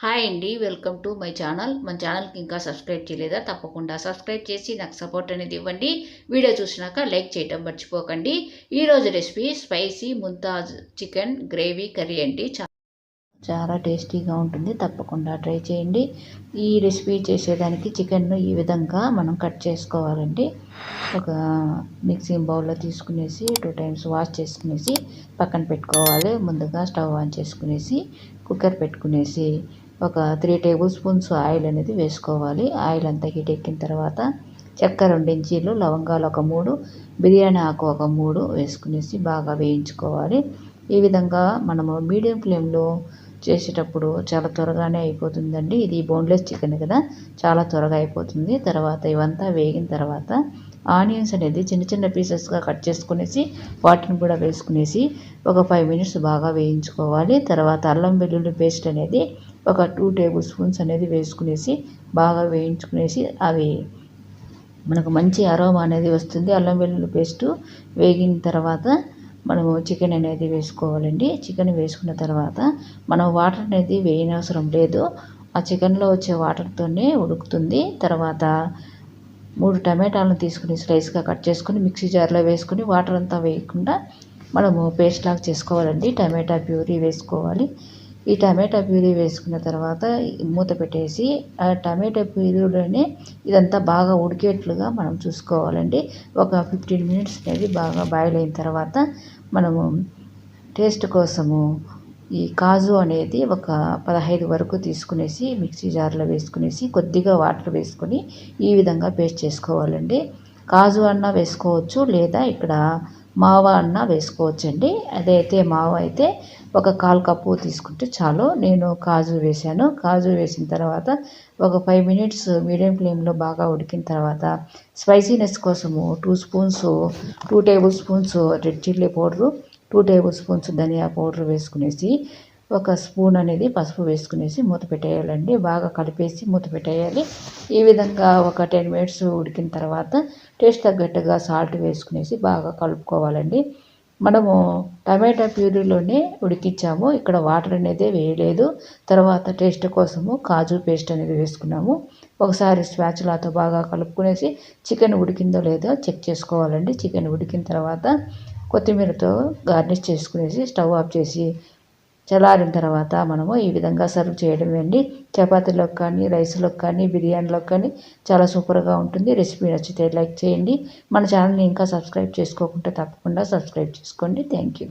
Hi అండి welcome to my channel. మన ఛానల్కి ఇంకా సబ్స్క్రైబ్ చేయలేదా? తప్పకుండా సబ్స్క్రైబ్ చేసి నాకు సపోర్ట్ అనేది ఇవ్వండి. వీడియో చూసినాక లైక్ చేయటం మర్చిపోకండి. ఈరోజు recipe spicy Mumtaz chicken gravy curry అండి. చాలా టేస్టీగా ఉంటుంది. తప్పకుండా ట్రై చేయండి. ఈ రెసిపీ చేసేదానికి చికెన్ను ఈ విధంగా మనం కట్ చేసుకోవాలండి. ఒక మిక్సింగ్ బౌల్లో తీసుకునేసి టూ టైమ్స్ వాష్ చేసుకునేసి పక్కన పెట్టుకోవాలి. ముందుగా స్టవ్ ఆన్ చేసుకునేసి కుక్కర్ పెట్టుకునేసి ఒక త్రీ టేబుల్ స్పూన్స్ ఆయిల్ అనేది వేసుకోవాలి. ఆయిల్ అంతా హీట్ ఎక్కిన తర్వాత చెక్క రెండు ఇంచీలు లవంగాలు ఒక మూడు బిర్యానీ ఆకు ఒక మూడు వేసుకునేసి బాగా వేయించుకోవాలి. ఈ విధంగా మనము మీడియం ఫ్లేమ్లో చేసేటప్పుడు చాలా త్వరగానే అయిపోతుందండి. ఇది బోన్లెస్ చికెన్ కదా చాలా త్వరగా అయిపోతుంది. తర్వాత ఇవంతా వేగిన తర్వాత ఆనియన్స్ అనేది చిన్న చిన్న పీసెస్గా కట్ చేసుకునేసి వాటిని కూడా వేసుకునేసి ఒక ఫైవ్ మినిట్స్ బాగా వేయించుకోవాలి. తర్వాత అల్లం వెల్లుల్లి పేస్ట్ అనేది ఒక టూ టేబుల్ స్పూన్స్ అనేది వేసుకునేసి బాగా వేయించుకునేసి అవి మనకు మంచి అరోమా అనేది వస్తుంది. అల్లం వెల్లుల్లి పేస్ట్ వేగిన తర్వాత మనము చికెన్ అనేది వేసుకోవాలండి. చికెన్ వేసుకున్న తర్వాత మనం వాటర్ అనేది వేయనవసరం లేదు. ఆ చికెన్లో వచ్చే వాటర్తోనే ఉడుకుతుంది. తర్వాత మూడు టమాటాలను తీసుకుని స్లైస్గా కట్ చేసుకుని మిక్సీ జార్లో వేసుకుని వాటర్ అంతా వేయకుండా మనము పేస్ట్ లాగా చేసుకోవాలండి. టమాటా ప్యూరీ వేసుకోవాలి. ఈ టమాటా ప్యూరీ వేసుకున్న తర్వాత మూత పెట్టేసి ఆ టమాటా ప్యూరీలోనే ఇదంతా బాగా ఉడికేట్లుగా మనం చూసుకోవాలండి. ఒక ఫిఫ్టీన్ మినిట్స్ అనేది బాగా బాయిల్ అయిన తర్వాత మనము టేస్ట్ కోసము ఈ కాజు అనేది ఒక పదహైదు వరకు తీసుకునేసి మిక్సీ జార్లో వేసుకునేసి కొద్దిగా వాటర్ వేసుకొని ఈ విధంగా పేస్ట్ చేసుకోవాలండి. కాజు అన్న వేసుకోవచ్చు లేదా ఇక్కడ మావ అన్న వేసుకోవచ్చండి. అదైతే మావ అయితే ఒక కాల్ కప్పు తీసుకుంటే చాలు. నేను కాజు వేసాను కాజు వేసిన తర్వాత ఒక ఫైవ్ మినిట్స్ మీడియం ఫ్లేమ్లో బాగా ఉడికిన తర్వాత స్పైసీనెస్ కోసము two spoons two tablespoons red chilli powder two tablespoons ధనియా పౌడర్ వేసుకునేసి ఒక స్పూన్ అనేది పసుపు వేసుకునేసి మూత పెట్టేయాలండి. బాగా కలిపేసి మూత పెట్టేయాలి. ఈ విధంగా ఒక టెన్ మినిట్స్ ఉడికిన తర్వాత టేస్ట్ తగ్గట్టుగా సాల్ట్ వేసుకునేసి బాగా కలుపుకోవాలండి. మనము టమాటా ప్యూరీలోనే ఉడికించాము ఇక్కడ వాటర్ అనేది వేయలేదు. తర్వాత టేస్ట్ కోసము కాజు పేస్ట్ అనేది వేసుకున్నాము. ఒకసారి స్వాచులాతో బాగా కలుపుకునేసి చికెన్ ఉడికిందో లేదో చెక్ చేసుకోవాలండి. చికెన్ ఉడికిన తర్వాత కొత్తిమీరతో గార్నిష్ చేసుకునేసి స్టవ్ ఆఫ్ చేసి చల్లారిన తర్వాత మనము ఈ విధంగా సర్వ్ చేయడం అండి. చపాతీలోకి కానీ రైస్లోకి కానీ బిర్యానీలోకి కానీ చాలా సూపర్గా ఉంటుంది. రెసిపీ నచ్చితే లైక్ చేయండి. మన ఛానల్ని ఇంకా సబ్స్క్రైబ్ చేసుకోకుంటే తప్పకుండా సబ్స్క్రైబ్ చేసుకోండి. Thank you.